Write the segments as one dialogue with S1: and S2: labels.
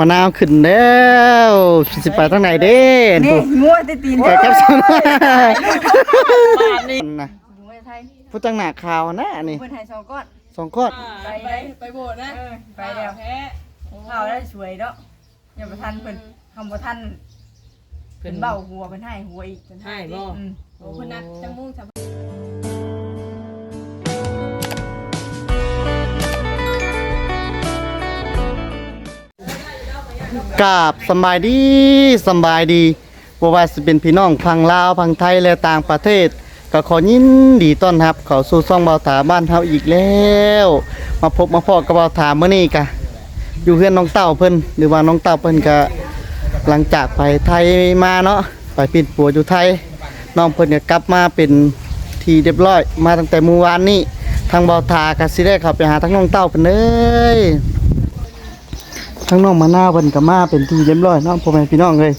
S1: มะนาวขึ้นแล้วสิไปทางไหนเด้
S2: นี่งัวติตีน
S1: ไปกับสน
S3: บ้านนี่
S1: นะ
S2: งัวไทย
S1: ผู้ตั้งหน้าข่าวนะนี่
S2: เพิ่นให้สองก้อน
S1: สองก้อน
S3: ไปไปไปโบสถ์นะ
S2: ไปแล้ว
S3: แพ้
S2: ข้าวได้สวยเนาะอย่าบ่ทันเพิ่นทำบ่ทันเพิ่นเบ้าหัวเพิ่นให้หัวอีกเพิ่น
S3: ให้บ่
S2: อืม
S3: โอ้คนนัดจังมุ่งจับ
S1: กราบสบายดีสบายดีบ่ว่าสิเป็นพี่น้องพังลาวพังไทยและต่างประเทศ ก็ขอยินดีต้อนรับเข้าสู่ช่องเบาถาบ้านเฮาอีกแล้ว มาพบมาพอกับเบาถามื้อนี้กะอยู่เฮือนน้องเต้าเพิ่นหรือว่าน้องเต้าเพิ่นก็หลังจากไปไทยมาเนาะไปปิดปัวอยู่ไทยน้องเพิ่นก็กลับมาเป็นทีเรียบร้อย มาตั้งแต่เมื่อวานนี้ทางเบาถาก็สิได้เข้าไปหาทั้งน้องเต้าเพิ่นเอ้ย ทั้งน้องมาหน้าวเพิ่นก็มาเป็นทีเรียบร้อยเนาะพ่อแม่พี่น้องเลย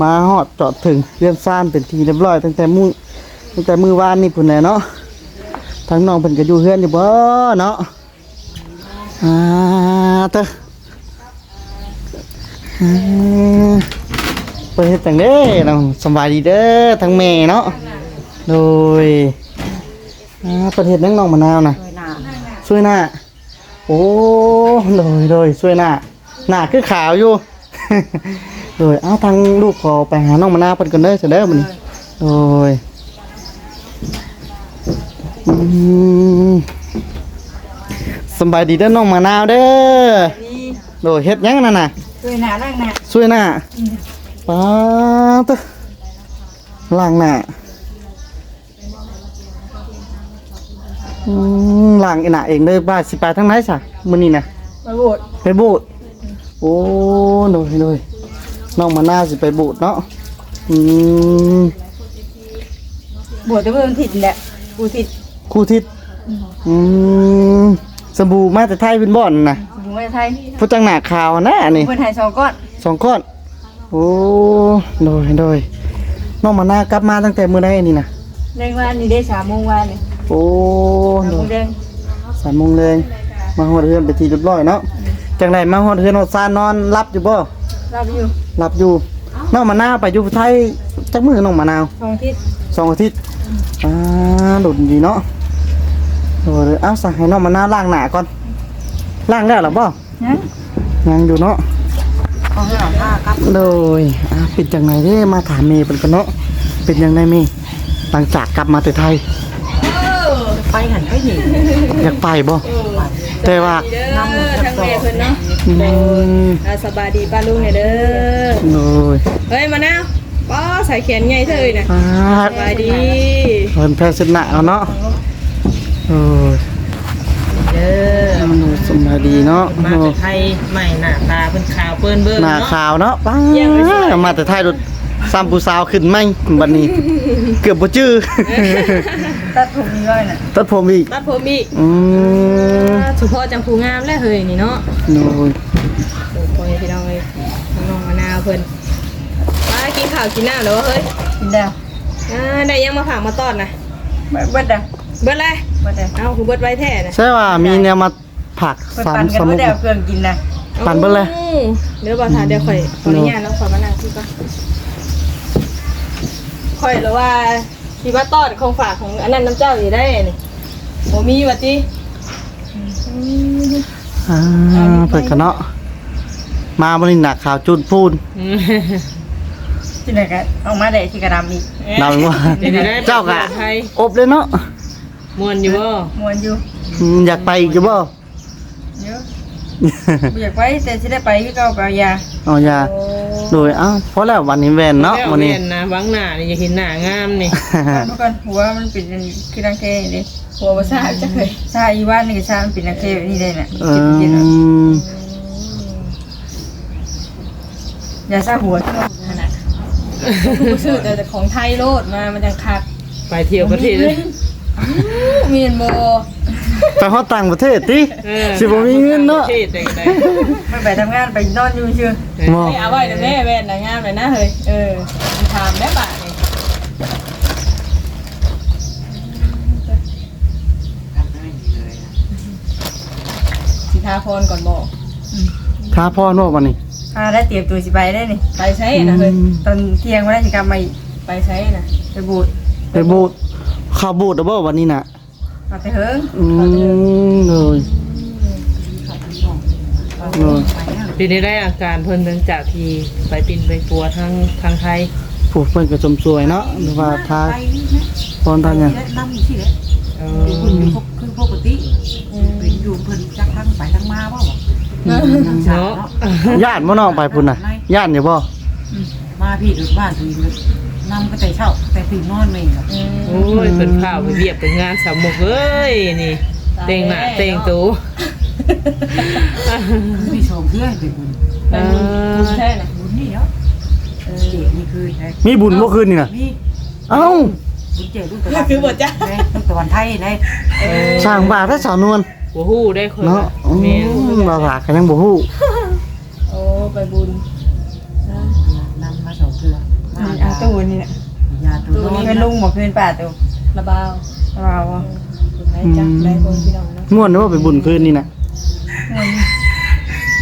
S1: มาฮอดจอดถึงเรือนซ่านเป็นทีเรียบร้อยตั้งแต่มื้อตั้งแต่มื้อวานนี่พุ่นแหละเนาะทั้งน้องเพิ่นก็อยู่เฮือนอยู่บ่เนาะอ่าเตอะอ่าเปิดเฮ็ดจังเด้น้องสำบายดีเด้อทั้งแม่เนาะโดยอ่าเปิดเฮ็ดนังน้องมะนาวน่ะ
S2: สวยหน้า
S1: ช่วยหน้าโอ้โดยโดยช่วยหน้า หน้าคือขาวอยู่ โดยเอาทางลูกขอไปหาน้องมะนาวเพิ่นก่อนเด้อเสยเด้อมื้อนี้โดยอืมสำบายดีเด้อน้องมะนาวเด้อ
S2: นี่
S1: โดยเฮ็ดหยังนั่นน่ะ
S2: สวยหน้าล่างหน้า
S1: ช่วยหน้าป๊าตะล้างหน้าอืมล้างอีหน้าเองเด้อบ้านสิไปทางไหนซะมื้อนี้น่ะ
S2: ไปโบสถ์
S1: ไปบูด โอ้โดยโดยน้องมาน่าสิไปบูดเนาะอืม
S2: โบสถ์แต่เพิ่นทิศแหละกูทิศ
S1: ครูทิศอืมสบู่มาแต่ไทยเป็นบ่อนนะ
S2: งัวไทย
S1: ผู้จังหนาขาวนะนี่
S2: เพิ่นให้สองก้อน
S1: สองก้อน โอ้โดยโดยน้องมาน่ากลับมาตั้งแต่มื้อใดนี่นะ
S2: แรงว่านี่ได้3โมงวันนี่
S1: โอ้
S2: 3
S1: โด
S2: โม
S1: ย
S2: งแดง
S1: สามโมงเลยมาฮอดเรือนไปนทีเรียบร้อยเนาะ จังไดมาฮอดเรือนฮอดซานนอนรับอยู่บ่
S2: รับอยู่
S1: รับอยู่น้องมะนาวไปอยู่ไทยจักมื้อน้องมะนาว
S2: สองทิศ
S1: สองอาทิตย์อ่าดุดดีเนาะโอ้ยเอาสั่งให้น้องมาหน้าล้างหน้าก่อนล้างได้หรอบ่
S2: ฮะ
S1: ยังอยู่เนาะ
S2: เอาให้เอาผ้าครับ
S1: โดยอ่าเป็นจังไงเด้มาถามเมย์เป็นกันเนาะเป็นยังไงเมย์หลังจากกลับมาแต่ไทย
S2: ไปหันไปหนี
S1: อยากไปบ่แต่ว่า
S3: เด้อทั้งแม่เพิ่น เนาะ
S1: อืม
S3: อ่าสบายดีป้าลุงเนี่ยเด้อ
S1: โดย
S3: เฮ้ยมะนาวป้าใส่แขนใหญ่เท่าเลยนะ
S1: อ่า
S3: สบายดี
S1: เพิ่นแพ้ชนะเอาเนาะโอ้ย
S4: เด้อ
S1: มันสมมาดีเนาะ
S4: มาแต่ไทยใหม่หน้าตาเพิ่นขาวเปิ้นเบิ่ง
S1: หน้า
S4: เนาะ
S1: ขาวเนาะป้ามาแต่ไทยดุด ซ้ำผู้สาวขึ้นไหมบัดนี้ เกือบบ่จื้อ
S2: ตัดผมนี่ไว้น่ะ
S1: ตัดผมอีก
S3: ตัดผมอีก
S1: อืม
S3: สุพอจังผูงามแล้วเฮ้ยนี่เนาะ
S1: โน้ย
S3: โอ้โหพี่น้องเอ้ยน้องมะนาวเพิ่นป้ากินข้าวกินน้ำแล้ววะเฮ้ย
S2: กินแล้ว
S3: อ่าได้ยังมาฝากมาต้อนนะ
S2: เบิดเด้อ
S3: เบิดเลย
S2: เบิดเด้อ
S3: เอาคือเบิดไว้แท้นะ
S1: ใช่ว่ามีแนวมาผัก
S2: เพิ่น
S1: สาม
S2: ปั่นกัน
S1: สาม
S2: เบิ
S1: มุ
S2: ด
S1: ก
S2: แล้วเครื่องกินนะ
S1: ปั่นเบิดเลย
S3: อืมเดี๋ยวบอกทานเดี๋ยวข่อยขออนุญาตแล้วขอมานั่งที่ก่อน ข่อยหรือว่าที่ว่าต้อนของฝากของอันนั้นน้ำเจ้าอยู่ได้นี่โมมีวัติ
S1: อ่าเปิดกันเนาะมาบริหนักข่าวจุดพูน
S2: ที่ไหนกันออกมาได้ที่กระดำอีก
S1: เดาว่า
S4: เป็นได้
S1: เจ้ากะ
S4: ไทย
S1: อบเลยเนาะ
S4: ม่วนอยู่บ่
S2: มวนอยู่
S1: อืมอยากไปอีกจะบ่
S2: เยอะบ่อยากไปแต่สิได้ไปคือเก่าไปเอายา
S1: เอาอย่า โดยเอ้าเพราะแล้ววันนี้แวนเนาะ
S4: แล้ว
S1: วันนี้
S4: แม่นะหวังหน้านี่อย่าเห็นหน้างามนี่
S2: เมื่อก่อนหัวมันเป็นคือนังเคนี่หัวบ่ซ่าจักเลยซ่าอีว่านนี่ก็ซ่ามันเป็นนังเคแบบนี้ได้น่ะ
S1: เอ
S2: กินๆน่ะ
S1: ม
S2: ยาซ่าหัวที่ว่าขนาด
S3: ผู้ชื่อแต่ของไทยโลดมามันจังคัก
S4: ไปเที่ยวประเทศเลย
S3: มีนโบ
S1: ไปฮอดต่างประเทศติ
S4: เออ
S1: สิบ่มีเงินเนาะ
S4: ประเทศใด
S2: ไม่ไปทำงานไปนอนอยู่ชื่อ
S1: บ่
S3: ไม่เอาไว้เดี๋ยวแม่แว่นนะงามเลยนะเฮ้ยเออมันถามแม่บาทนี่สิทาพรก่อนบอก
S1: ท้าพ่อเนาะวันนี้
S4: ๆ
S2: อ่าได้เตรียมตัวสิไปได้นี่
S3: ไปใช้นะเฮ้ย
S2: ตอนเที่ยงว่าได้สิกลับมาอีก
S3: ไปใช้นะ
S2: ไปบูด
S1: ไปบูด ข้าวบูดเอาบ่วันนี้น่ะ
S2: เอาไปเฮิง
S1: อืมเลยเลย
S4: ปีนี้ได้อาการเพิ่นหลังจากที่ไปปินไปปัวทางทางไทย
S1: ผูกเพิ่นก็สมสวยเนาะหรือว่าทาพรทานหยัง
S5: น้ำสิเลย
S4: เอ
S5: คุณ
S4: อ
S5: พกคือปกติเป็นอยู่เพิ่นจักทั้งไปทั้งมาว่าบ่
S4: เนาะ
S1: ญาติบ่น้องไปพุ่นน่ะญาติอยู่บ่
S5: มาพี่ดูบ้านที นำก็แต่เช้าแต่ตื่นนอนไม่หรอก
S4: โอ้ยเป็นข้าวไปเวียบเป็นงานสามมุกเอ้ยนี่ เต็งหน้าเต็งตู
S5: พี่ชมเพื่อนเป็นคน
S4: เออ
S3: ใช่นะ
S5: บุญนี่เนาะเจ็นี่คือ
S1: มีบุญเมื่อคืนนี่น่ะ
S5: นี่
S1: เอ้า
S5: บุญเจ็ลูกตะวันคือบ่จ้าลูกตะวันไทยเลย
S1: สร้างบาทได้สาวนวล
S4: บ่ฮู้ได้คน
S1: เนาะอื
S4: แม่น
S1: มบ่าวาก็ยังบ่ฮู้
S3: โอ้ไปบุญ
S5: นำมาสองเทือมา
S2: เอาตู้นี่แหละ
S5: ยาตัวนอน
S2: เงินลุงบอกเงินป้าตู้
S3: ระบาว
S2: เราอะ
S3: คุณได้จักได้คนพี่น้องเนาะ
S1: ม่วนเด้อว่าไปบุญคืนนี่น่ะ
S2: เงิน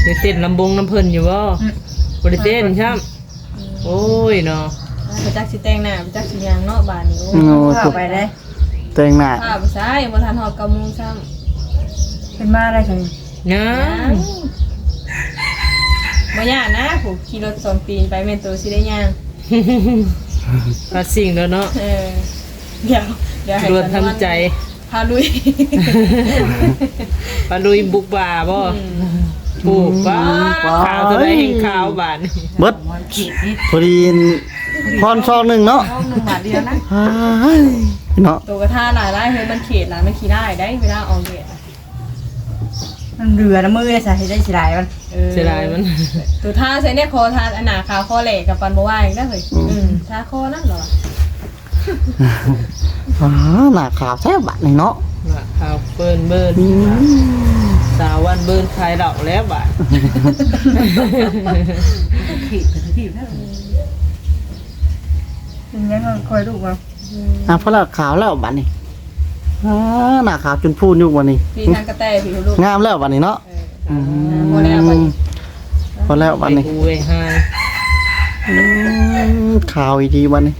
S4: ได้เต้นลำบงน้ำเพิ่นอยู่บ่บ่ได้เต้นใช่ไหมโอ้ยเนาะ
S3: ไปจักสิแต่งหน้าไปจักสิยางเนาะบ้านนี้โอ้
S1: โอ้ย
S2: เข้าไปได้
S1: แต่งหน้า
S3: ข้าไปใช้บ่ทันฮอด9โมงซ้ำ
S2: เป็นมาได้ใช่
S4: งา
S3: บ่ยากนะผู้ขี่รถสองปีนไปแม่นตัวสิได้ย่าง
S4: พาสิ่งแล้วเนาะ
S3: เออเดี๋ยวเดี๋ยวให้
S4: รวนทำใจ
S3: พาลุย
S4: ปลาลุยบุกบ่าบ่ปลูกป้าขาวจะได้เห็นขาวบาน
S1: เบิด
S5: วันเจ็ดนี่
S1: พอดีพรซองหนึงเนาะ
S5: เอาหนึ่งบาทเดียวนะ
S1: เฮ้ยเนาะ
S3: ตัวกระทาหลายได้เฮ้ยมันเขตหลายมันขี่ได้ได้เวลาออกเดทอะ
S2: มันเรือน้ำมือได้ใส่ได้สิหลายมัน
S3: ออ
S4: เสียดายมัน
S3: ตัวท่าใส่เนี่ยคอทาอันหนาขาวคอเหล็กกับปันบัวอีกได้เลยอืมท่าคอนั่นเหรอ
S1: อ๋อหน้าขาวแท้บัดนี่เนาะ
S4: ขาวเปิ้นเบิ้น
S1: อืม
S4: สาววันเบิ้นคลายดอกแล้วบาด
S5: ขีดเป็นที่นั่น
S2: เป็นยังไงคอยดูว่า
S1: อะเพราะละขาวแล้วบัดนี้ อ่าหน้าขาวจนพูนอยู่บัดนี้
S3: พี่ทางกระแตพี่ลูก
S1: งามแล้วบัดนี้เนาะ
S3: เออ
S1: อืม
S3: พอแล้วบัดนี้
S1: พอแล้วบัดนี้
S4: ไปกูไปหา
S1: อืมขาวอีกทีบัดนี้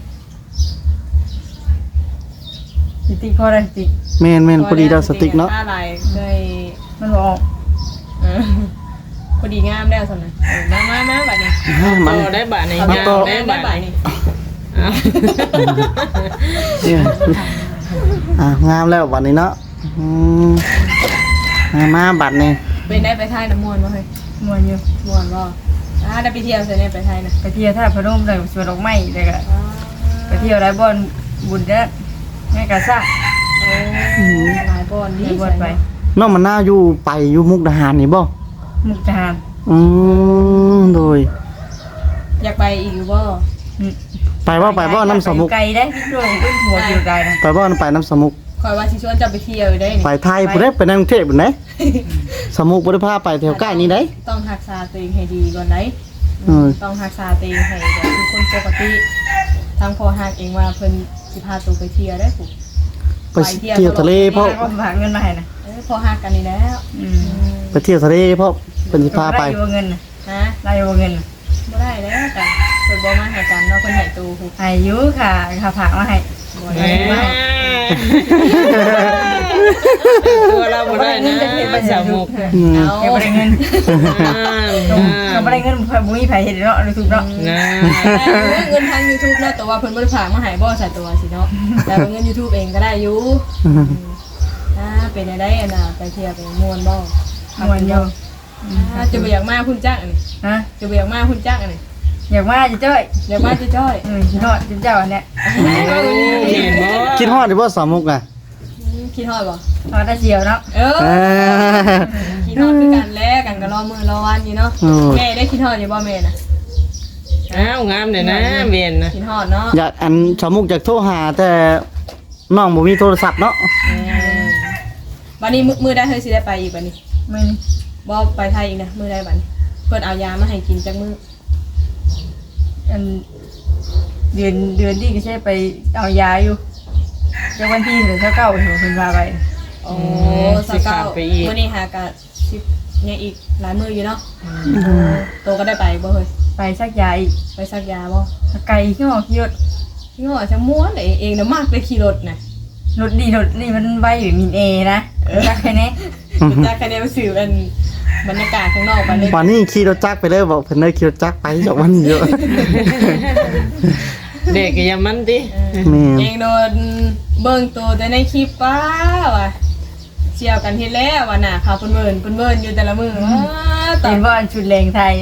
S2: สติกพอได้สติก
S1: แม่นแม่นพอดีดาวสติ๊กเนาะ
S3: ท่าลายเคย
S2: มันบอกออก
S3: เออพอดีงามแล้วสำนักเออมามามาบัดนี้
S1: อ่ามัน
S4: ต่อได้บาดใน
S1: เอา
S4: ยาง
S1: ต่อ
S4: ได้
S3: ได้
S4: บา
S3: บั
S4: ด
S3: ด
S4: นี่
S3: นี้
S4: อ้าว
S1: เนี่ย อ่างามแล้วบัดนี้เนาะอืมมามาบัดนี้
S3: เป็นได้ไปไทยน้ำมวนบ่เฮ้ย
S2: มวนอยู่
S3: มวนบ่อ่าได้ไปเที่ยวใส่เนี่ยไปไทยนะ
S2: ไปเที่ยวท่าพนมเลยสวนดอกไม้เลยก็ไปเที่ยวไรบอนบุญเด้อแม่กะซ่า
S3: โอ้หลายบอนดี
S2: มีบอนไป
S1: น้องมันน่าอยู่ไปอยู่มุกดาหารนี่บ่
S2: มุกทหาร
S1: อืมโดย
S3: อยากไปอีกอยู่บ่
S1: ไปบ่ไปบ่น้ำสมุก
S2: ไกลได้พี่ดวงขึ้นหัวอยู่ไกลนะ
S1: ไปบ่ไปน้ำสมุก
S3: คอยว่าสิชวนเจะไปเที่ยวอยู่ได้นี่
S1: ไปไทยบ่ได้ไปในกรุงเทพบ่ได้สมุกบ่ได้พาไปแถวใกล้นี้ได้
S3: ต้องรักษาตัวเองให้ดีก่อนได้
S1: เออ
S3: ต้องรักษาตัวเองให้แบบเป็นคนปกติทางพอหักเองว่าเพิ่นสิพาตัวไปเที่ยวได้ปุ๊
S1: ไปเที่ยวทะเลเพราะ
S2: ก็ฝากเงินมาให้นะ
S3: เออพอหักกันนี่แล้ว
S2: อืม
S1: ไปเที่ยวทะเลเพราะเพิ่นสิพาไป
S2: ได้อยู่เงินน่ะ
S3: ฮะ
S2: ได้อยู่เงินน่ะ
S3: บ่ได้แล้วกันเพิ่นบ่มาให้กันเนาะเพิ่นให้ตัวฮู้
S2: อายุค่ะค่ะฝากมาให้
S3: บ่
S4: แห
S3: ได้
S4: มตัวเราบ่ได้นะสาวมุก
S1: อืม
S3: เอา
S2: เก็บบ่ได้เงิน
S4: งาม
S2: ก็บ่ได้เงินเพิ่นบ่มีไผเฮ็ดเนาะเลยถูกเนาะ
S4: งาม
S3: เงินทาง YouTube เนาะแต่ว่าเพิ่นบ่ได้ฝากมาให้บ่ใส่ตัวสิเนาะแต่ว่าเงิน YouTube เองก็ได้อยู่อ่าเป็นได้อันน่ะไปเที่ยวไปม่วนบ่
S2: มวนอยู่
S3: อ่าจะบ่อยากมาคุณจักอันนี้
S2: ฮะ
S3: จะบ่อยากมาคุณจักอันนี้
S2: อยากมาจะจ้อย
S3: อยากมาจะจ้อย
S2: อืมคิดฮอดจิเจ้าอันเนี้ย
S4: เห็นบ่
S1: คิดฮอดดิบ่สามุกอะ
S3: คิดฮอดบ่
S2: ฮอดได้เสียวเนาะ
S3: เออ
S1: เออ
S3: คิดฮอดคือกันแล้วกันก็รอมื้อรอวันอยู่เนาะ
S1: โอ้ย
S3: แม่ได้คิดฮอดอยู่บ่แม่น่ะ
S4: อ้าวงามเลยนะเวียนนะ
S3: คิดฮอดเนาะ
S1: อยากอันสามุกอยากโทรหาแต่น้องบ่มีโทรศัพท์เนาะ
S3: เออบัดนี้มื้อมื้อได้เฮ้ยสิได้ไปอีกบัดนี้
S2: มื้อนี้
S3: บ่ไปไทยอีกนะมื้อได้บัดนี้เพิ่นเอายามาให้กินจักมื้อ
S2: อันเดือนเดือนที่ก็ใช้ไปเอายาอยู่จากวันที่เท่าเก้าเห็นเพิ่นว่าไป
S3: โอ้
S4: สิ
S3: สเก้า
S4: ข้ามไปอีก
S3: มื้อนี้หากะ10ยังอีกหลายมืออยู่เนาะโตก็ได้ไปบ่เฮ้ย
S2: ไปสักยาอีก
S3: ไปซักยาบ่
S2: ไกลขึ้นหอกยศ
S3: พี่ว่าจะม้วนเองเองนะมากเลยขี่รถน่ะ
S2: รถดีรถนี่มันไวอยู่มินเอนะรักแค่นี้
S3: จากคะแนนไปสื่อเป็น บรรยากาศข้างนอกไปเลย
S1: วันนี้ขี่รถจักรไปเลยบอกเพิ่นเด้อขี่รถจักรไปจากวันนี้เยอะ
S4: เด็กก็อยังมันติ
S1: แม่
S3: เองโดนเบิ่งตัวแต่ในคลิปป้าว่ะเชียวกันทีแล้วว่ะน่ะเขาเพิ่นเบิ่นเพิ่นเบิ่นอยู่แต่ละมือว้าตอ
S2: เห็
S3: น
S2: นว่าชุดแรงไทย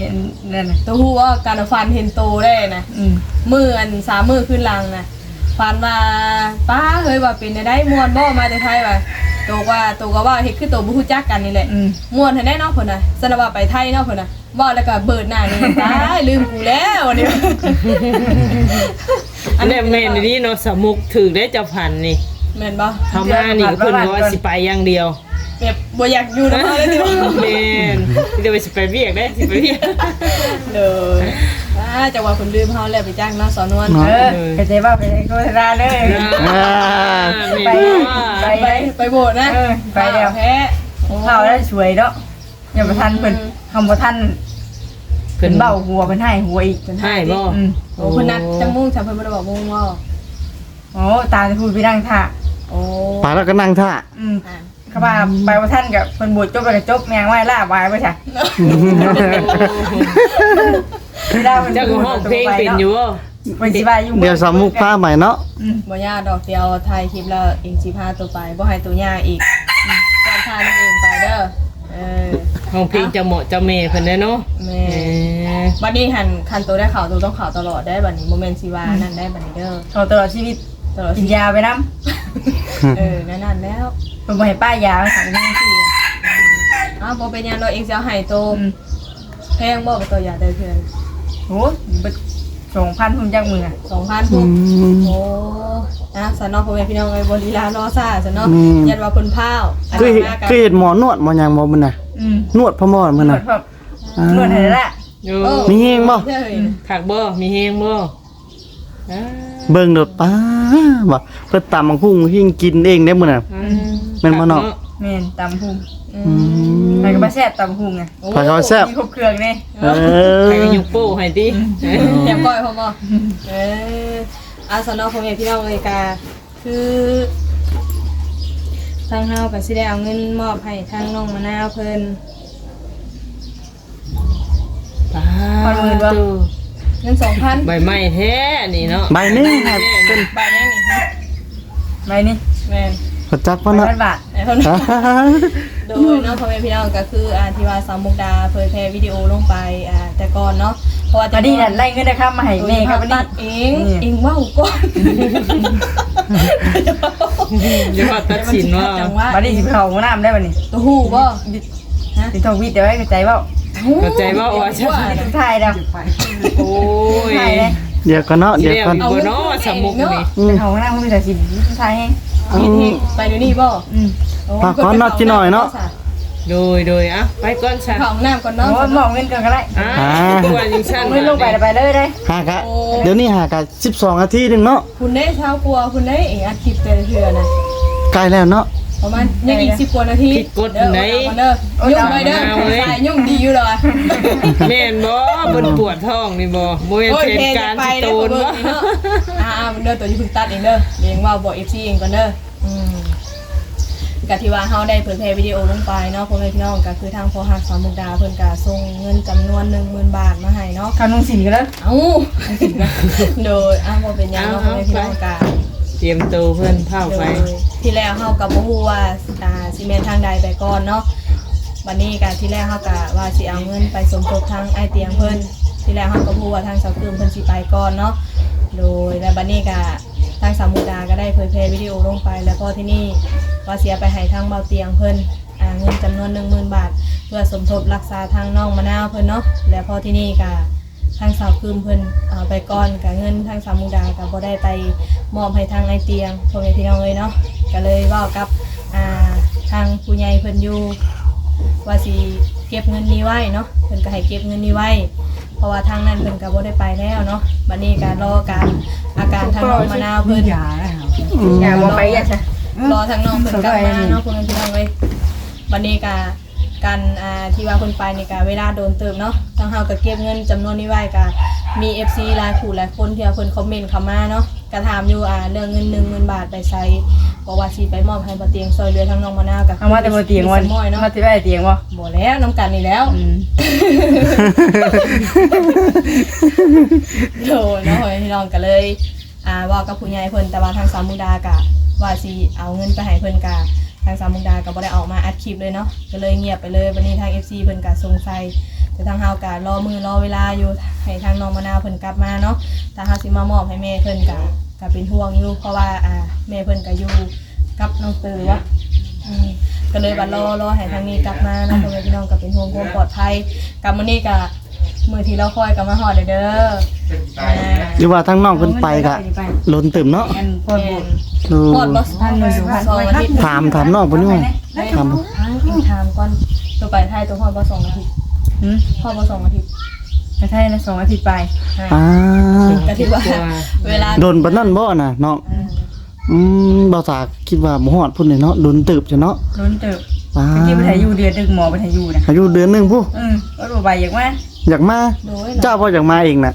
S2: นั่นน่ะ
S3: ตัวฮู้ว่าการฟันเห็นโตได้นะ
S2: อืม
S3: มืออันสามมือขึ้นหลังนะฟันมาป้าเฮ้ยว่าเป็นได้มวนบ่มาแต่ไทยว่ะโตว่าโตก็ว่าเฮ็ดคือโตบ่ฮู้จักกันนี่แหละ
S2: อืม
S3: ม่วนให้ได้เนาะเพิ่นน่ะสนว่าไปไทยเนาะเพิ่นน่ะว่าแล้วก็เบิดหน้านี่ตายลืมกูแล้วอันนี้
S4: อันนี้แม่นนี่เนาะสมุกถือได้เจ้าพันนี่
S3: แม่นบ่
S4: ทำมานี่เพิ่นก็ว่าสิไปอย่างเดียว
S3: แบบบ่อยากอยู่นำเขาเลยติ
S4: แม่นเดี๋ยวไปสิไปเวียกได้สิไปเวียก
S3: เลยอ่า จังว่าเพิ่นลืมเฮาแล้วไปจ้างเนาะสอนนวล
S2: เออไปเจ๊ว่าไปโฆษณาเลย
S1: อ่า
S4: แม่นว่า
S2: ไป
S3: ไปไปโบสถ์นะ
S2: เออไปแล้ว
S3: แพ้
S2: เข้าแล้วสวยเนาะอย่าไปทันเพิ่นคำว่าทันเพิ่นเบ้าหัวเพิ่นให้หัวอีก
S4: ให้บ่
S2: อืม
S3: โอ้เพิ่นนัดจังมุ่งจังเพิ่นบ่ได้บอกมุ่งว่า
S2: โอ้ตาจะพูดไปนั่งท่า
S3: โอ้
S1: ไปแล้วก็นั่งท่า
S2: อืม
S3: อ่า
S2: เขาว่าไปว่าท่านกับเพิ่นบวชจบแล้วก็จบแมงไว้ล่าบายไปจ้ะล่า เพิ่น
S4: เจ้าก็ห้องเพลงเป็นอยู่บ่
S2: เพิ่นสิว่าอยู่
S1: เดี๋ยวสามมุกผ้าใหม่เนาะ
S2: อืม
S3: บ่ยากดอกเดียวถ่ายคลิปแล้วเองสิพาตัวไปบ่ให้ตัวยากอีกอืมตอนพาน้องเองไปเด้อเออ
S4: ห้องเพลงเจะเหมาะเจะเมย์เพิ่นเด้อเนาะ
S3: แม่
S4: เออ
S3: บัดนี้หันคันตัวได้ข่าวตัวต้องข่าวตลอดได้บัดนี้บ่แม่นสิว่านั่นได้บัดนี้เด้อ
S2: เขาตลอดชีวิต
S3: ตลอด
S2: กิ
S3: สิ
S2: นยาไปนํ
S3: เออนั่นนั่นแล้ว
S2: เพิ่นบ่ให้ป้ายาสั่งนี่คือ
S3: อ้าวบ่เป็นหยังดอกเองสิเอาให้โต
S2: อืม
S3: แพงบ่กับตัวยาได้เพื่อน
S2: โหเบิด2,000พุ่นจักมืออะ
S3: 2,000พุ่นโอ้นะสนอพ่อแม่พี่น้องเอ้ยบริลารอซ่าสนอ
S1: อืม
S3: ยันว่าเพิ่นพาวอัน
S1: คือ
S3: นั้นมากัน
S1: คือเห็นหมอนวดหมอหยังบ่มันน่ะ
S2: อืม
S1: นวดพะหมอมัน
S2: นว
S1: น่ะ
S2: ดพร้อมนวดให้ละ
S4: อยู่
S3: เออ
S1: มีเฮงบ่
S3: เฮ้ย
S4: ผักบ่มีเฮงบ่อ่า
S1: เบิ่งโดดป้าบ่เพิ่นตำบักหุ่งหิ้งกินเองได้มื้อน่ะแม่นบ่เนาะ
S2: แม่นตำหุ่ง
S3: อืม
S2: ไปก็มาแซ่บตำหุ่งไง
S3: โอ้
S1: ผักกาดแซ่บ
S2: มีครบเครื่องนี่
S1: เออ
S4: ใครก็ยกโป้ให้ติ
S3: แถมก้อยพ่อบ่เอออาสนอพ่อแม่พี่น้องเอ้ยกาคือทางเฮาก็สิได้เอาเงินมอบให้ทางน้องมะนาวเพิ่น
S4: ป้าตู้
S3: เงิน2,000
S4: ใบไม้แท้นี่เนาะ
S1: ใบนี้ครับเป็น
S3: บาทยังนี่ฮะ
S2: ไปนี่
S3: แม่น
S1: กระจัก
S2: ไป
S1: บ่เนาะ
S2: พันบาท
S3: ไอ้เพิ่นโดยเนาะพ่อแม่พี่น้องก็คืออ่าที่ว่าสาวมุกดาเผยแพร่วิดีโอลงไปอ่าแต่ก่อนเนาะเพราะว่า
S2: ต
S3: แต่
S2: อนนี้นั่นไล่เงินได้ครับมาให้
S3: แม่
S2: แม่
S3: ค
S2: ค
S3: รั
S2: รั
S3: บบ
S2: วัน
S3: ตั
S2: นี้
S3: ดเอง
S2: นี่
S3: เองเว้าก่อน
S4: อย่าว่าตัดสินว่า
S3: จังว่า
S2: วันนี้สิไปเข้าห้องน้ำได้วันนี้
S3: ตัวหูบ่ฮะ
S2: สิทองวิทย์เดี๋ยวให้กระจายเว่า
S4: เข้าใจว่าว่าใช่
S2: ทุกทายแล้ว
S4: โอ้ย
S2: ทายเลย
S1: เดี๋ยวก่อนเนาะ
S4: เดี๋
S1: เดี๋
S4: ย
S1: ยววก่อน
S4: บ่เนาะสมุกนี่
S1: อื
S2: ไป
S1: ม
S2: เข้าห้องน้ำเขามีแต่สิทุกทายให้
S3: เฮ็ดเฮ็ดไปเดี๋ยวนี้บ่
S2: อืม
S3: โอ้
S1: ฝากขอนัดจิหน่อยเนาะ
S4: โดยโดยอะไปก่อนซะ
S3: เข้าห้องน้ำก่อน
S2: โอ้
S3: เนาะ
S2: ยมองเงินเกินก็ได้
S4: อ่าตัวจังซั่น
S2: เงินลงไปแล้วไปเลยได้
S1: หากะเดี๋ยวนี้หากะ12นาทีหนึงเนาะ
S3: คุณได้เช้ากลัวคุณได้เองอัดคลิปแต่ละเทื่อนะ
S1: ใกล้แล้วเนาะ
S3: ประมาณยังอีก10กว่านาทีเด้อเด้อยุ่งไปเด้อสายยุ่งดีอยู่เหรอ
S4: แม่นบ่เพิ่นปวดท้องนี่บ่บ่แม่น
S3: โอ้ย
S4: เห
S3: เพล
S4: ตุ
S3: ง
S4: การณ์
S3: ไป
S4: สิโต
S3: เด้อนเบิ่
S4: บ่
S3: งนี่เนาะอ่าๆมันเด้อตัวที่เพิ่งตัดเองเด้อเลี้ยงว่าบอก FC เองก่อนเด้ออืมกะที่ว่าเฮาได้เผยแพร่วิดีโอลงไปเนาะพ่อแม่พี่น้องก็คือทางพอหักสามมุกดาเพิ่นก็ส่งเงินจำนวน10,000บาทมาให้เนาะ
S2: ข้าวนุ่งสินก็แล้ว
S3: เอ้าโดยอ้าวบ่เป็นหยังเนาะพ่อแม่พี่น้องก็
S4: เตรียมตัวเพิ่นพา
S3: โด
S4: ไป
S3: ย ที่แรกเฮาก็บ่ฮู้ว่าอ่าสิแม่นทางใดไปก่อนเนาะวันนี้ก็ที่แรกเฮาก็ว่าสิเอาเงินไปสมทบทางไอเตียงเพิ่นที่แรกเฮาก็ฮู้ว่าทางสาวกึมเพิ่นสิไปก่อนเนาะโดยและบัดนี้ก็ทางสามุดาก็ได้เผยแพร่วิดีโอลงไป แล้วก็ที่นี่ว่าเสียไปให้ทางเบาเตียงเพิ่นอ่าเงินจำนวนหนึ่งหมื่นบาท เพื่อสมทบรักษาทางน้องมะนาวเพิ่นเนาะแล้วพอที่นี่ก็ ทางสาวคืมเพิ่นเอาไปก่อนกับเงินทางสามมุกดาก็บ่ได้ไปมอบให้ทางไอเตียงพ่อแม่พี่น้องเลยเนาะก็เลยเว้ากับอ่าทางผู้ใหญ่เพิ่นอยู่ว่าสิเก็บเงินนี้ไว้เนาะเพิ่นก็ให้เก็บเงินนี้ไว้ เพราะว่าทางนั้นเพิ่นก็บ่ได้ไปแล้วเนาะบัดนี้ก็รอการอาการทางน้องมะนาวเพิ่น
S5: ยาแล้ว
S2: อย่าบ่ไปอย่าซะ
S3: รอทางน้องเพิ่นกลับมาเนาะพวกนั้นพี่น้องเอ้ยบัดนี้ก็ท การอ่าที่ว่าเพิ่นไปนี่ก็เวลาโดนเติมเนาะทางเฮาก็เก็บเงินจำนวนนี้ไว้ก็มี FC หลายผู้หลายคนที่ว่าเพิ่นคอมเมนต์เข้ามาเนาะก็ถามอยู่อ่าเรื่องเงิน10,000บาทไปใช้บอกว่าสิไปมอบให้บ่เตียงซอยเหลือทางน้องมะนาวก็
S2: เอามาแต่บ่เตียงวัน
S3: มีสมอยเนาะ
S2: มาที่ไว้เตียงบ่
S3: บ่แล้วน้ำกันนี่แล้ว
S2: อืม
S3: โดนเนาะพ่อแม่พี่น้องก็เลยอ่าเว่ากับผู้ใหญ่เพิ่นแต่ว่าทางสามมุกดากะว่าสิเอาเงินไปให้เพิ่นกะ ทางสามมุกดาก็บ่ได้ออกมาอัดคลิปเลยเนาะก็เลยเงียบไปเลยวันนี้ทาง FC เพิ่นก็สงสัยแต่ทางเฮาก็รอมือรอเวลาอยู่ให้ทางน้องมะนาวเพิ่นกลับมาเนาะถ้าเฮาสิมามอบให้แม่เพิ่นก็ก็เป็นห่วงอยู่เพราะว่าอ่าแม่เพิ่นก็อยู่กับน้องเตยวะอืมก็เลยว่ารอรอให้ทางนี้กลับมาเนาะพ่อพี่น้องก็เป็นห่วงความปลอดภัยกับมื้อนี้ก็ มื้อที่เราคอยก็มาฮอดเด้ออ่า
S1: หรือว่าทั้งน้องเพิ่นไปก็ล้นเติมเนาะ
S2: อันพอบุญ
S1: ดู
S3: โคตรบอสท่านหนึ่งสองอาทิตย์
S1: ถามถามน้องเพิ่นอยู่ถาม
S3: ถามก่อนตัวไปไทยตัวพ่อบอสองอาทิตย์
S2: หืม
S3: พ่อบอสองอาทิตย์
S2: ไปไทยนะสองอาทิตย์ไป
S1: อ่า
S3: ก็ถือว่าเวลา
S1: โดนปานนั้นบ่น่ะน้อง
S3: อืม
S1: อืมบ่สาคิดว่าบ่ฮอดพุ่นนี่เนาะโดนเติบจ้ะเนาะ
S2: ลุ้นเติบ
S1: อ่า
S2: เมื่อกี้ไปถ่ายอยู่เดือนหนึงหมอไปถ่ายอยู่นะ
S1: อายุเดือนหนึงผู้
S2: อืมก็ดูใบอยากมา
S1: อยากมา
S3: โดย
S1: เจ้าบ่อยากมาเองน่ะ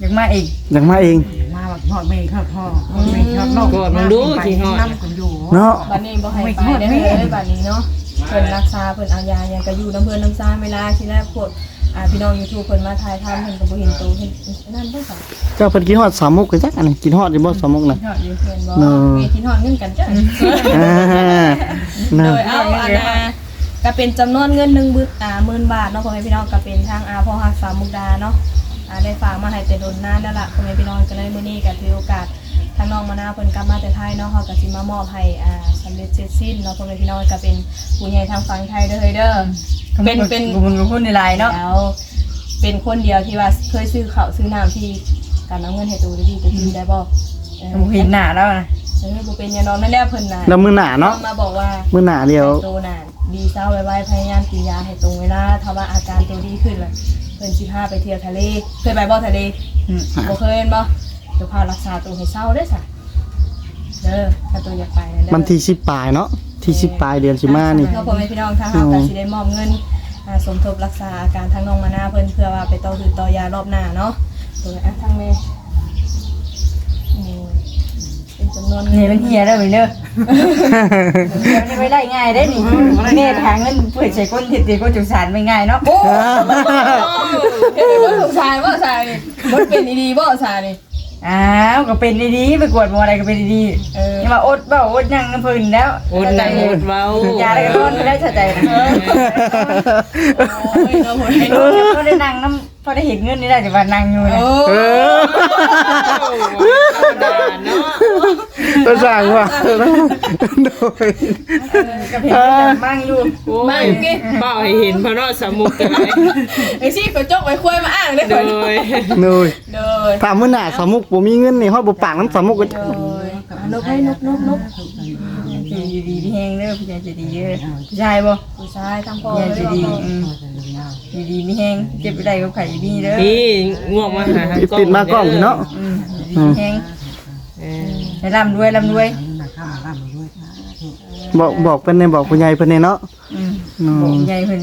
S2: อยากมาอีก
S1: อยากมาเอง
S5: มาแบบทอดไม่ทอดพ่อทอดไม่ทอดนอกน้ำคนอยู่
S1: เนาะ
S3: บัดนี้บ่ให้ไปได้เลยบัดนี้เนาะเพิ่นรักษาเพิ่นเอายายังก็อยู่น้ำเพิ่นน้ำซ่าเวลาที่แรกพวก อ่าพี่น้อง YouTube เพิ่นมาถ่ายทำเพิ่นก็บ่เห็นตัวเห็นนั่นได้ค่ะ
S1: เจ้าเพิ่นกินฮอดสามมุกก็จักอันนั้นกินฮอดอยู่บ่สามมุกน่ะ
S2: ยอดอยู่
S3: เห็นบ่
S1: เนอะ
S3: มีที่นอนเงินกันจ้ะ
S1: อ่า
S3: โด
S1: เนาะ
S3: ยเอาอันนาก็เป็นจำนวนเงินหนึ่งบึอ่าหมื่นบาทเนาะพ่อแม่พี่น้องก็เป็นทางอาพ่อฮักสามมุกดาเนาะอ่าได้ฝากมาให้แต่โดนนานแล้วล่ะพ่อแม่พี่น้องก็เลยมื้อนี้ก็ถือโอกาส ทางน้องมานาเพิ่นกลับมาแต่ไทยเนาะเฮาก็สิมามอบให้อ่าสำเร็จเสร็จสิ้นเนาะพ่อแม่พี่น้องก็เป็นผู้ใหญ่ทางฝั่งไทยเด้อเฮ้ยเด้อ เป็นเป็น
S2: บุญกับคุณในไลน์เนาะ
S3: แล้วเป็นคนเดียวที่ว่าเคยซื้อข้าวซื้อน้ำที่การเอาเงินให้ตูได้ดีตัวจริงได้บ่เออ
S2: ผมเห็นหน้าแล้วนะ
S3: เออบ่เป็นยานอนนั่นแหละเพิ่นน่ะ
S1: แล้วมื้อหน้าเนาะ
S3: มาบอกว่า
S1: มื้อหน้าเดียว
S3: ให้โตน่ะดีเศร้าไว้ไว้พยายามกินยาให้ตรงเวลาถ้าว่าอาการตัวดีขึ้นเลยเพิ่นสิพาไปเที่ยวทะเลเคยไปบ่ทะเล
S2: อืม
S3: บ่เคยเห็นบ่ เดี๋ยวพารักษาตัวให้เศร้าเด้อจ้ะเด้อถ้าตัวอยากไปนั่นเด้อ
S1: วันที่10ปลายเนาะที่10ปลายเดือนสิมานี่
S3: ก็พ่อแม่พี่น้องทางเฮาก็สิได้มอบเงินอ่าสมทบรักษาอาการทางน้องมานาเพิ่นเพื่อว่าไปต่อคือต่อยารอบหน้าเนาะโดยอะทางแม่อืมเป็นจำนวน
S2: นี่
S3: เงิน
S2: เป็นเฮียได้ไหมเนอะเดี๋ยวนี้ไม่ได้ง่ายได้นี่แม่ทางเงินเพื่อใช้คนติดติดคนจุสารไม่ง่ายเนาะโอ้
S3: เห็นบ่สงสารบ่สารนี่บ่เป็นดีๆบ่สารนี่
S2: อ้าวก็เป็นดีๆไปกวดหมออะไรก็เป็นดี
S3: เออ
S2: ๆอย่ามาอดเบ้าอดยังน้ำพื้นแล้ว
S4: อดหนังอดเว้า
S2: ยาอะไรก็ต้นไม่ได้เข้าใจนะ
S3: โอ้ยน้องหมด
S2: ไอ้หนูพอได้นั่งน้ำพอได้เห็นเงินนี่ได้จะว่านั่งอยู่นะ
S3: โอ้
S1: เออ
S4: ธรรมดาเนาะ
S1: ตัวสั่งว่าโดย
S2: ก็เห็นเงินแต่มั่งอยู่
S4: โอ้ยเป้าให้เห็นพระเนาะสมุกกันเลย
S3: ไอ้ซี่ก็จกไว้คุยมาอ้างได้
S4: โด
S3: คน
S4: ย
S1: โดย
S3: โดย
S1: ถามมื้อหน้าสามมุกบ่มีเงินนี่ฮอดบ่ปากน้ำสามมุกก็
S3: โดยนกให้นกนกนก
S2: จะดีดีพี่แหงเด้อพี่ชายจะดีเด้อพี่ชายบ่
S3: ผู้ชายทั้งพ่อ
S2: พี่
S3: เล
S2: ชาย
S3: ย
S2: จะดีอืมดีดีพี่แหงเจ็บไปได้กับไข่ดีเด้อ
S4: นี่ง่วงมาหาทาง
S1: ปิดมากล้องพี่เนาะ
S2: อืมดีพี่แหง
S4: เออ
S2: ให้ร่ำรวยร่ำรวย
S5: ข้าวข้าวด้วย
S1: บอกบอกเพิ่นในบอกผู้ใหญ่เพิ่นในเนาะ
S2: อืม
S1: อื
S2: บอก
S1: ม
S2: ใหญ่เพิ่น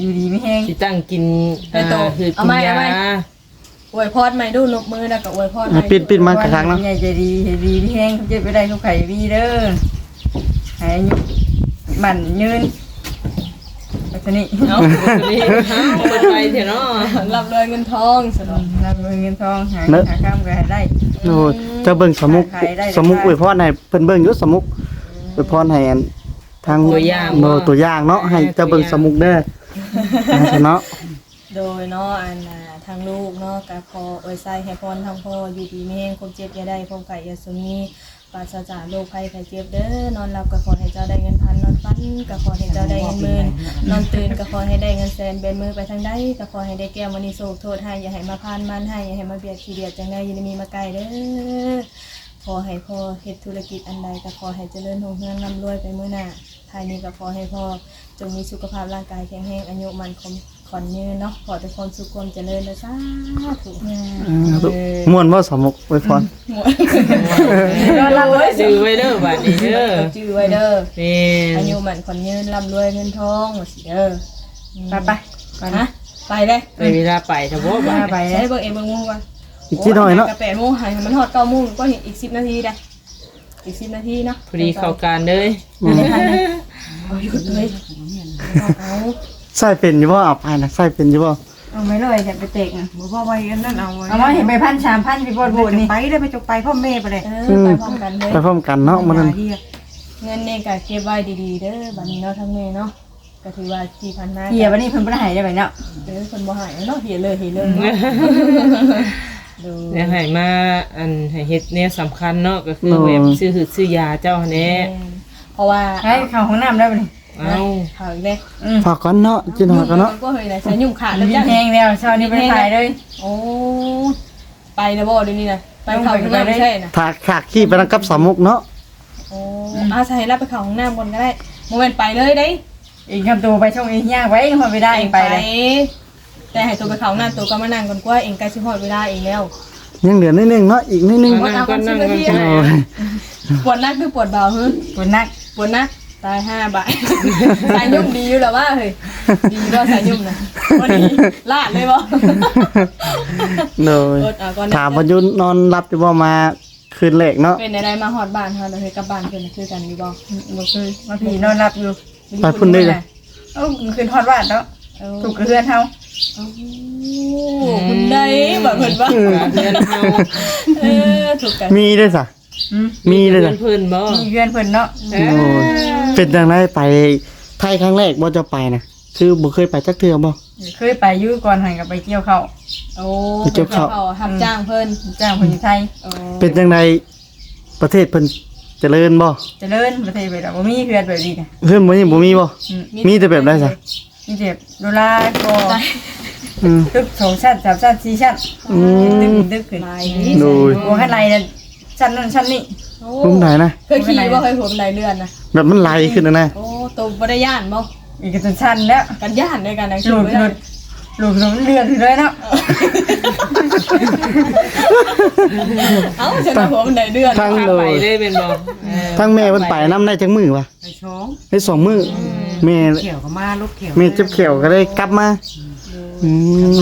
S2: อยู่ดีพี่แหง
S4: สิตั้งกินอ่าคือกินยา
S3: อวยพรใหม่ดูนกมือแล้วก็อวยพรให
S1: อะ
S3: ม่
S1: ปิดปิดมากระครั้งเนาะ
S2: พี่ใหญ่จะดีให้ดีพี่แหงเจ็บไปได้กับไข่ดีเด้อให้อายุมันยืน แบบนี้เนาะ
S4: นี่เปิดไปเถอะเนาะ
S3: รับเลยเงินทองสนอง
S2: ร่ำรวยเงินทองหาหาข้ามก็ให้ได้
S1: โอ้ยเจะเบิ่งสามมุกสามมุกอวยพรให้เพิ่นเบิ่งอยู่สามมุกอวยพรให้อันทาง
S4: ตัวอย่าง
S1: โนตัวอย่างเนาะให้เจะเบิ่งสามมุกเด้อนะเนาะ
S3: โดยเนาะอันน่ะทางลูกเนาะก็ขออวยใส่ให้พรทางพ่ออยู่ดีมีแรงความเจ็บอย่าได้ความไก่อย่าสุนีป ราศจากโรคภัยไข้เจ็บเด้อนอนหลับก็ขอให้เจ้าได้เงินพันนอนฝันก็ขอให้เจ้าได้เงินหมื่นนอนตื่นก็ขอให้ได้เงินแสนเบนมือไปทางใดก็ขอให้ได้แก้วมณีโศกโทษให้อย่าให้มาพานมันให้อย่าให้มาเบียดขี้เดียดจังไดอย่าได้มีมาไกลเด้อขอให้พ่อเฮ็ดธุรกิจอันใดก็ขอให้เจริญรุ่งเรืองร่ำรวยไปมื้อหน้าท้ายนี้ก็ขอให้พ่อจงมีสุขภาพร่างกายแข็งแรงอายุมันคง ขอนยืนเนาะขอแต่คนสุขความเจริญนะสาธุ
S1: ม่วนบ่สมุกไว้พร
S4: ซื้อไว้เด้อบัดนี้เด้อ
S3: จื้อไว้เด้อ
S4: แม่น
S3: อายุมันขอนยืนร่ำรวยเงินทองว่าสิเด้อ
S2: ไปไปก่อน
S3: ฮะ
S2: นะ
S3: ไปเลย
S4: ไปเวลาไปเฉพาะบัด
S2: ไป
S3: ใช้
S2: เลย
S3: เบิ่งเองเบิ่งงูก่อน
S1: อีกทีหน่อยเนาะ
S3: กระแปดโมงหันมันฮอดเก้าโมงก็เห็นอีกสิบนาทีได้อีกสิบนาทีเนาะ
S4: พอดีเข้าการเลย
S3: เอาหยุดเลยเอา
S1: ใส่เป็นอยู่บ่เอาไปนะใส่เป็นอยู่บ่
S2: เอาไม่เลยจะไปเตะนะ
S5: บ่พอไว้อันนั้นเอาไว้
S2: เอามาเห็นไปพันสามพันพี่บด
S5: โบ
S2: บูด
S5: นี่
S2: นี่
S5: ไปได้ไปจกไปพ่อแม่ไปเลย
S3: เออไปพร้อมกันเลย
S1: ไปพร้อมกันเนาะมื้อนั้น
S5: ดี
S3: เงินเนี่ยก็เก็บไว้ดีๆเด้อบัดนี้เนาะทั้งแม่เนาะก็ถือว่าที่พันมา
S2: เฮียวันนี้เพิ่นบ่ได้ใหายได้ไปเนาะ
S3: เออคนบ่หายเนาะเหียเลยเหียเลยดู
S4: เนี่ยให้มาอันให้เฮ็ดเนี่ยสำคัญเนาะก็คือแบบซื้อหืดซื้อยาเจ้าแน่
S3: เพราะว่า
S2: ให้เข้าห้องน้ำได้บ่นี่
S4: เอา
S3: เขาอีกเลย
S2: อืม
S1: ฝากก่อนเนาะจินหอกันเนาะ
S3: ก็เฮ้ยนะใช้ยุ่งขาด
S2: แล้
S3: แล้วว
S2: จะ
S3: จ้ะ
S2: แห้งแล้วเช้านี้ไปถ่ายเลย
S3: โอ้ไปนะบ่เดี๋ยวนี้นะไปเข้าห้องน้ำไม่ใช่นะ
S1: ถากถากขี้ไปนำกับสมุกเนาะ
S3: โอ้อาใส่รับไปเข้าห้องน้ำบนก็ได้โมเมนต์ไปเลยได้
S2: อีกคำตัวไปช่องอีกย่างไว้พอไปได้เองไปเลย
S3: แต่ให้ตัวไปเข้าห้องน้ำตัวก็มานั่งก่อนกว่าเองใกล้ชิฮอดเวลาเองแล้ว
S1: ยังเหลือนิดนึงเนาะอีกนิดนึง
S4: นั่งก็นั่งกัน
S1: โอ้ย
S3: ปวดนักหรือปวดเบาฮึ
S2: คนนัก
S3: ปวดนัก ตายห้าบาท สายยุ่มดีอยู่แล้วว่าเฮ้ยดีก็สายยุ่มนะวันนี้ลาดเลยบ่
S1: โดย
S3: อดเอาก่อน
S1: ถามว่าอยุนอนรับอยู่บ่มาคืนแรกเนาะ
S3: เป็นอะไรมาฮอดบ้านฮะเราเคยกลับบ้านเป็นคือกันอยู่บ่
S2: บ่เคยมาพี่นอนรับอยู่
S1: ไปพุ่นได้เลย
S2: เอ้ามันคืนทอดวาดเนาะ
S3: เอา
S2: ถูกกระเทือนเฮา
S3: โอ้คุณได้แบบเพิ่นว่า
S4: เดือนเฮา
S3: เออถูกกัน
S1: มีด้วยซะ
S2: อืม
S1: มีด้วย
S4: เดือ
S1: ซะ
S4: นเพิ่นบ่
S2: มีเพื่อนเพิ่นเนาะ
S4: เอ
S1: โอ้
S4: อย
S1: เป็นจังไดไปไทยครั้งแรกบ่จะไปนะคือบ่เคยไปจักเทื่อบ่
S2: เคยไปอยู่ก่อนหันกับไปเกี่ยวข้าว
S3: โอ้
S1: ไปเก็บข้าว
S3: เอารับจ้างเพิ่น
S2: จ้างเพิ่นอยู่ไทย
S3: โอ้
S1: เป็นจังไดประเทศเพิ่นเจริญบ่
S2: เจริญประเทศไปแล้วบ่มีเพื่อนแบบนี้นะ
S1: เพิ่นบ่ยังบ่มีบ่
S2: อืม
S1: มีแต่แบบใดซะ
S2: มีเจ็บดอลลาร์ก็
S1: อืม
S2: ตึกสองชั้นสามชั้นสี่ชั้น
S1: อืม
S2: ตึกตึกขึ้น
S3: ไป
S1: โดย
S2: หัวข้างในนั่น ชั้นนั้นชั้นนี้
S3: โอ้
S1: รุ่มไหนนะ
S3: เคยขี่บ่เคยผมไหลเรือนนะ
S1: แบบมันไหลขึ้นนะนะ
S3: โอ้ตัวบ่ได้ย่านบ่
S2: อีกก็ชั้นแล้ว
S3: กันย่านด้วยกันนะ
S2: หลุดหลุดหลุดหลุดเรือนเลยเนาะ
S3: เอ้าฉันว่าผมไหลเรือน
S1: ทั้ง
S4: พา
S1: เล
S4: ไป
S1: ย
S4: เลยเป็นบ่เออ
S1: ทั้งแม่เพิ่นไปนํได้จังมือวะ
S5: ไปช้อง
S1: ได้สองมือแม่
S5: เขียวก็มาลูกเขียว
S1: แม่เจ็บเขียวก็ได้กลับมา อื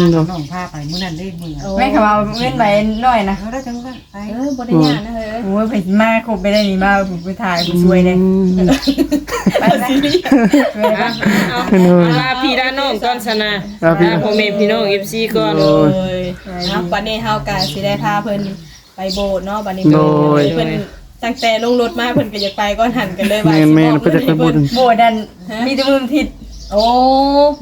S1: มเนาะ
S5: น้องพาไปมื้อนั้นได้มื้อ
S2: แม่เขาเอาเงินไปน้อยนะ
S5: เขาได้จังว่าไป
S3: เออบ่ได้ย่านนะเฮ้ย
S2: โอ้ยไปมาคบไปได้นี่มาผมไปถ่ายผมสวยเลย
S1: อืม
S2: ไปนะสวย
S4: อะ
S2: นะ
S4: เอาลาพี่ลาน้องก่อนซะนะ
S1: ลาพี่
S4: ลาพ่อแม่พี่น้อง FC ก่อน
S1: โอ้ย
S3: เอ้ยครับวันนี้เฮาก็สิได้พาเพิ่นไปโบสถ์เนาะบัดนี้
S1: โดย
S3: เพิ่นตั้งแต่ลงรถมาเพิ่นก็อยากไปก่อนหันกันเลยว่า
S1: แม่นแม่น
S3: สิบ
S1: เพิ่นจะไปบุญ
S2: โบดันมีแต่มือทิศ
S3: โอ้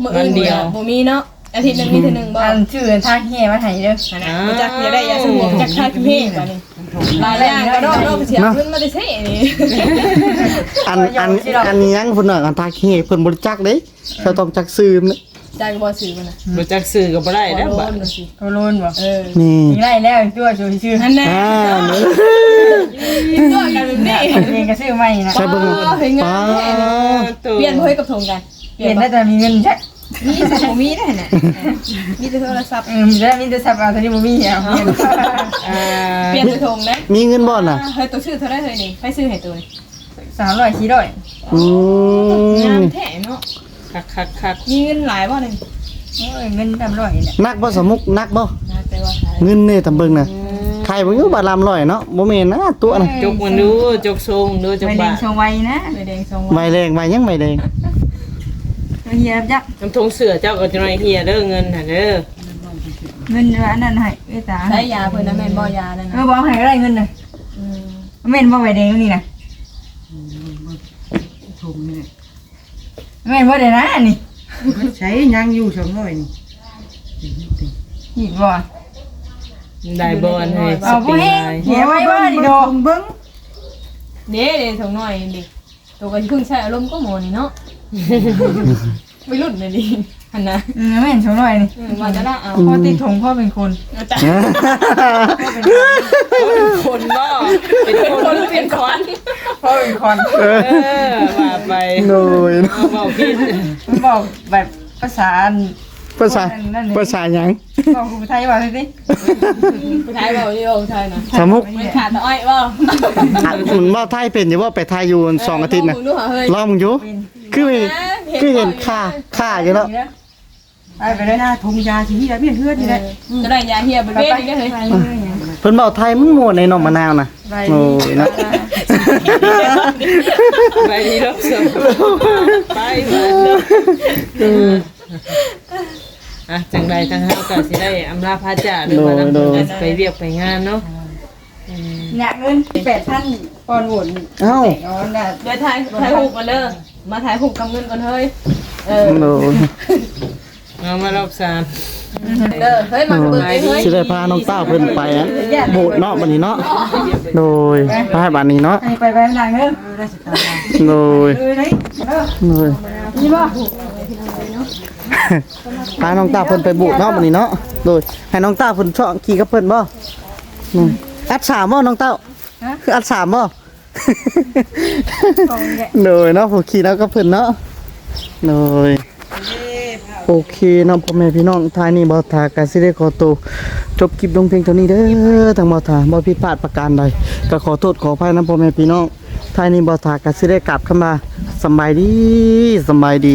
S3: มื้ออื่นบ่มีเนาะ อาทิตย์หนึงมีเทื่อหนึงบ่
S2: อันชื่อทางแห่มาให้เด้อ
S3: อันนั้นรู้จักอยากได้ยาสมุนจักทาคิเม่บัดนี้หลายอย่างก็ดอกดอกเสียเพิ่นมาได้เซ่นี่
S1: อันอันอันนี้ยังเพิ่นว่าอันทาขี้เพิ่นบ่รู้จักเด้เราต้องจักซื้อมัน
S3: จักบ่ซื้อมันน่ะ
S4: บ่จักซื้อก็บ่ได้
S3: ขอ
S4: แล้ว
S3: โล
S4: บัด
S3: นมาสิ
S2: เขาโลนบ่
S3: เออ
S1: นี่
S2: อีกไล่แล้วตัวชื่อชื่อ
S3: อันนั้น
S1: อ่านี่
S3: กินด้วยกันแบบนี้
S2: เองก็ซื้อใหม่นะ
S1: ใช่เบิ่ง
S3: อ๋อเฮ้ยงามแท้เลยเปลี่ยนบ่ให้กับทงกัน
S2: เปลี่ยนได้แต่มีเงินจัก
S3: มีแต่บ่มีได้น่ะมีแต่โทรศัพท์
S2: อืมมีแต่มีแต่สับเอาตอนนี้บ่มีเอาเปลี่ยน
S4: อ่า
S3: เปลี่ยนไปทงนะ
S1: มีเงินบ่น่ะ
S3: เฮ้ยตัวชื่อเท่าไรเฮ้ยนี่ไปซื้อให้ตัวนี่
S2: สามร้อยสี่ร้อย
S1: อื
S3: งามมแท้เนาะ
S4: คักๆ
S3: มีเงินหลายบ่นึง
S2: โอ้ยเงินสามร้อยนี่แหละ
S1: นักบ่สมุกนักบ่
S3: นะแต่ว่าหา
S1: เงินนี่ตำเบิงน่ะใครบ่อยู่บาทลำร้อยเนาะบ่แม่นนะตัวน่ะ
S4: ๆจกมันดูจกทรงดูจก
S2: ไปเรี
S4: บาย
S2: นชงไว้นะ
S3: ไปแดงทรง
S1: ใบแดงใบยังใบแดง
S2: เฮียจัก
S4: น้ำทงเสือเจ้าก็จะน้อยเฮียเด้อเงินน่ะเด้อ
S2: เงินอันนั้นให้เอ้ตา
S3: ใช้ยาเพิ่นนะแม่นบ่ยานั่น
S2: เอ
S3: น่ะ
S2: อบอกให้ก็ได้เงินน่ะ
S3: อืม
S2: แม่นบ่ไว้แดงนี่น่ะ
S5: ถุงนี่
S2: แม่นบ่ได้นะนี่
S5: ใช้ยังอยู่สองร้อยนี่
S2: หินบ่
S4: ได้บอลให้ส
S2: เอา
S4: ปริ
S2: บ่
S4: ง
S2: เฮ็
S4: ไล
S2: ด
S4: น์
S2: เฮียไว้บ่นี่ดอก
S5: เบิ่ง
S3: เด้เด้ทงน้อยดิตัวก็เพิ่งใช้อารมณ์ก็หมอนี่เนาะ ไม่รุ่นเลยดิหั่นน่ะ
S2: อืมแม่นชงหน่อยนี่
S3: อืมว่าจะละเอา
S2: พ่อติดถงพ่อเป็นคน
S3: จ้ะ
S4: คนบ่เป็นคนเป็นคอน
S2: พ่อเป็นคน
S4: เออว่าไป
S1: โดย
S4: เอาเว้าผิด
S2: มันบอกแบบภาษา
S1: ภาษาภาษาหยัง
S2: บอกคุณไทยว่าสิ
S3: ผู้ชายบอกอยู่ผู้ชายนะ
S1: สมุก
S3: มันขาดแต่อ้อยบ่
S1: อะมันว่าไทยเป็นอยู่ว่าไปไทยอยู่สองอาทิตย์นะ
S3: ลงดูหาเฮ้ย
S1: ลองมึงอยู่ คือเห็นคือเห็นค่าค่าอยู่แล้ว
S2: ไปไปเลย
S5: นะทงยาชีวิตแล้เมียเพื่อนนี่แหละ
S3: จได้ยาเฮียบนเวทีก็เลย
S1: เพิ่นบอกไทยมันหมวในนมมะนาวนะโอ้ยนะ
S4: ไปดีรอบสอไปเบิอะจังใดทั้งเฮาก็สิได้อำลาพระจ่าหรือว่านำไปเรียกไปงานเนาะ
S2: เนี่ยเงิน8,000 ก่อนหุ่น
S1: เอ้า
S2: น่ะ
S3: เดี๋ยวถ่ายถ่ายหูปกมาเลยมาถ่ายหูปกับเงินก่อนเฮ้ยเออ
S1: โอ้า
S4: มารอบสาม
S3: เด้อเฮ้ยมาเบิดไเฮ้ย
S1: สิได้พาน้องเต้าเพิ่นไปอะโบดเนาะบันนี้เนาะโดยพาบันนี้เนาะ
S2: ไปไปหลัง
S5: เด้อ
S1: โดย
S2: เอ้ย
S1: โดย
S2: นี่บ่
S1: พาน้องเต้าเพิ่นไปโบดเนาะบันนี้เนาะโดยให้น้องเต้าเพิ่นช่อขี่กับเพิ่นบ่แอัดสามบ่น้องเต้า คืออัดสามบ่โดยเนาะผู้ขี่แล้วก็เพิ่นเนาะโดยโอเคเนาะพ่อแม่พี่น้องท้ายนี้บ่ทากาสิได้ขอตัวจบคลิปลงเพียงเท่านี้เด้อทางบ่ทาบ่ผิดพลาดประการใดก็ขอโทษขออภัยนะพ่อแม่พี่น้องท้ายนี้บ่ทากาสิได้กลับเข้ามาสำบายดีสำบายดี